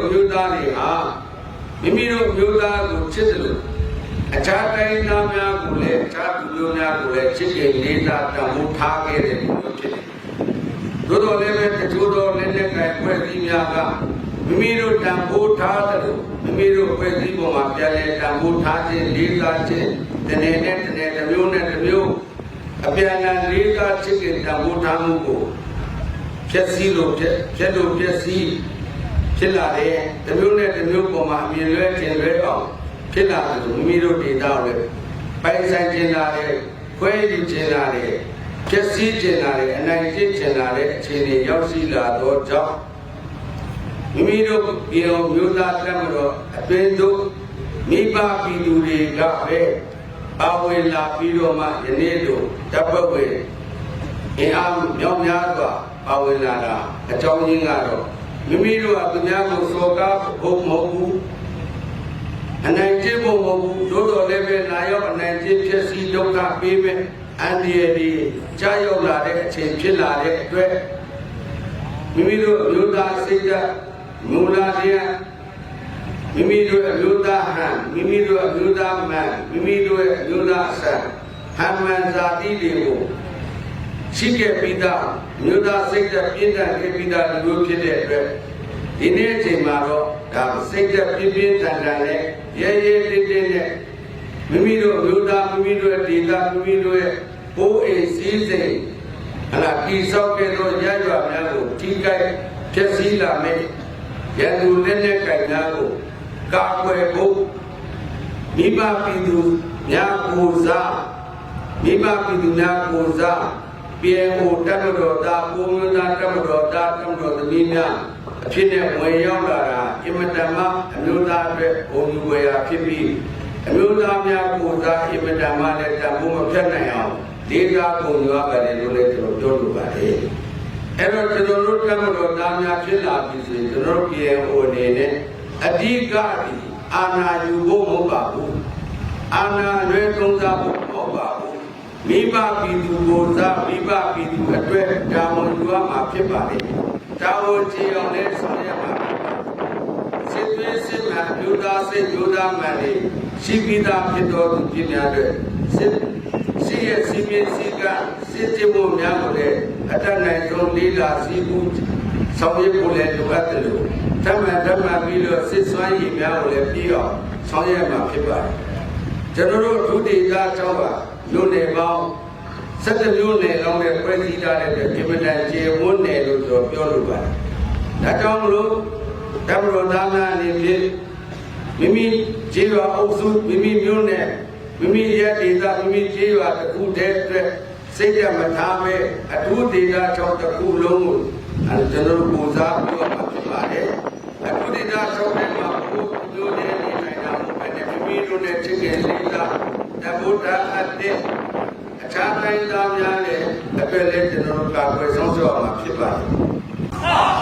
တို့မျိုးသားတွေဟာမိမိတို့မျိုးသားကိုချစ်တယ်လို့အခြားတိုင်းသားများကိုလည်းအခြားသူမျိုးများကိုလည်းချစ်ခင်လေးစားတန်ဖိုးထားခဲ့တဲ့လူမျိုးဖြစ်တယ်။သို့တော်လည်းပဲတချို့သောလက်လက်ကိုင်ဖွဲ့စည်းများကမိမိတို့တန်ဖိုးထားတယ်လို့မိမိတို့ဖွဲ့စည်းပုံမှာပြန်လဲတန်ဖိုးထားခြင်းလေးစားခြင်းတနေ့နဲ့တနေ့တစ်မျိုးနဲ့တစ်မျိုးအပြန်အလှန်လေးစားချစ်ခင်တန်ဖိုးထားမှုကိုဖြည့်ဆည်းလို့ဖြည့်ဖြည့်လို့ဖြည့်ဆည်း ဖြစ်လာတဲ့တစ်မျိုးနဲ့တစ်မျိုးပေါ်မှာအမြင်လွဲခြင်းလွဲအောင်ဖြစ်လာတယ်လို့မိမိတို့ဒေတာကိုလည်းပိုင်ဆိုင်ခြင်းလာတဲ့ခွဲယူခြင်းလာတဲ့ဖြည့်ဆည်းခြင်းလာတဲ့အနိုင်ကျင့်ခြင်းလာတဲ့အခြေအနေရောက်ရှိလာတော့ကြောင့်မိမိတို့ပြည်တော်မျိုးသားတမတော်အတွင်းသို့မိဘပြည်သူတွေကပဲပါဝင်လာပြီးတော့မှယနေ့တို့တပ်ဖွဲ့ဝင်အင်အားမြောက်များစွာပါဝင်လာတာအကြောင်းရင်းကတော့ မိမိတို့ကသူများကိုစော်ကားဖို့မဟုတ်ဘူးအနိုင်ကျင့်ဖို့မဟုတ်ဘူးတို့တော်လည်းပဲလာရောက်အနိုင်ကျင့်ဖြစ်စီဒုက္ခပေးမယ်အန္တရာယ်ဒီကြားရောက်လာတဲ့အချိန်ဖြစ်လာတဲ့အတွက်မိမိတို့အမျိုးသားစိတ်ဓာတ်မူလတရားမိမိတို့အမျိုးသားဟန်မိမိတို့အမျိုးသားမန်မိမိတို့ရဲ့အမျိုးသားအဆန်ဟန်မှန်ဇာတိတွေကို ရှိခဲ့ပြီးသားမြို့သားစိတ်ဓာတ်ပြင်းထန်ခဲ့ပြီးသားလူမျိုးဖြစ်တဲ့အတွက်ဒီနေ့အချိန်မှာတော့ဒါစိတ်ဓာတ်ပြင်းပြင်းထန်ထန်နဲ့ရဲရဲတင်းတင်းနဲ့မိမိတို့မြို့သားမိမိတို့ရဲ့ဒေသမိမိတို့ရဲ့ဘိုးအိမ်စည်းစိမ်ဟလာတိဆောက်ခဲ့သောရရွာများကိုထိကိုက်ဖျက်ဆီးလာမယ်ရန်သူလက်နဲ့ကြိုင်များကိုကာကွယ်ဖို့မိဘပြည်သူများကိုစားမိဘပြည်သူများကိုစား ပြေဟိုတတ်မတော်သားကိုမျိုးသားတတ်မတော်သားတတ်မတော်သမီးများအဖြစ်နဲ့ဝင်ရောက်လာတာအင်မတန်မှအမျိုးသားအတွက်ဘုံယူဝယ်ရာဖြစ်ပြီးအမျိုးသားများကိုစားအင်မတန်မှလည်းတန်ဖို့မဖြတ်နိုင်အောင်ဒေသကုန်ရွာပါတယ်လို့လည်းကျွန်တော်ပြောလိုပါတယ်အဲ့တော့ကျွန်တော်တို့တတ်မတော်သားများဖြစ်လာပြီဆိုရင်ကျွန်တော်တို့ပြေဟိုအနေနဲ့အဓိကဒီအာဏာယူဖို့မဟုတ်ပါဘူးအာဏာရွေးသုံးစားဖို့မဟုတ်ပါဘူး မိဘပြည်သူကိုစားမိဘပြည်သူအတွက်တာဝန်ယူရမှာဖြစ်ပါလေတာဝန်ကြည်အောင်လည်းဆောင်ရွက်ပါစစ်သွေးစစ်မှန်လူသားစစ်လူသားမှန်လေရှိပြီးသားဖြစ်တော်သူဖြစ်များတဲ့စစ်စီရဲ့စီမင်းစီကစစ်တေမှုများကိုလည်းအတတ်နိုင်ဆုံးလေးလာစီးပူးဆောင်ရွက်ဖို့လည်းလိုအပ်တယ်လို့ဓမ္မဓမ္မပြီးတော့စစ်စွမ်းရည်များကိုလည်းပြီးအောင်ဆောင်ရွက်မှာဖြစ်ပါတယ်ကျွန်တော်တို့ဒုတိယအကြောင်းပါ လူနယ်ပေါင်း17မျိုးနယ်လောင်းနဲ့ဖွဲ့စည်းထားတဲ့ဒီမတန်ကျေဝန်းနယ်လို့ဆိုပြောလို့ပါတယ်ဒါကြောင့်မလို့ဓမ္မတော်သားများအနေဖြင့်မိမိခြေရွာအုပ်စုမိမိမျိုးနယ်မိမိရဲ့ဒေသမိမိခြေရွာတစ်ခုတည်းအတွက်စိတ်ရမထားမဲ့အထူးဒေသကြောင့်တစ်ခုလုံးကိုအဲကျွန်တော်တို့ပူဇော်ပြီးတော့ဖြစ်ပါတယ်အထူးဒေသကြောင့်လည်းမှာဘုမျိုးနယ်နေနိုင်တာမဟုတ်ဘဲနဲ့မိမိတို့နဲ့ချစ်ခင်လေးစားတ ဗုဒ္ဓအတ္တအခြားတိုင်းသားများနဲ့အပယ်လေးကျွန်တော်တို့ကာကွယ်ဆောင်ရွက်မှာဖြစ်ပါတယ်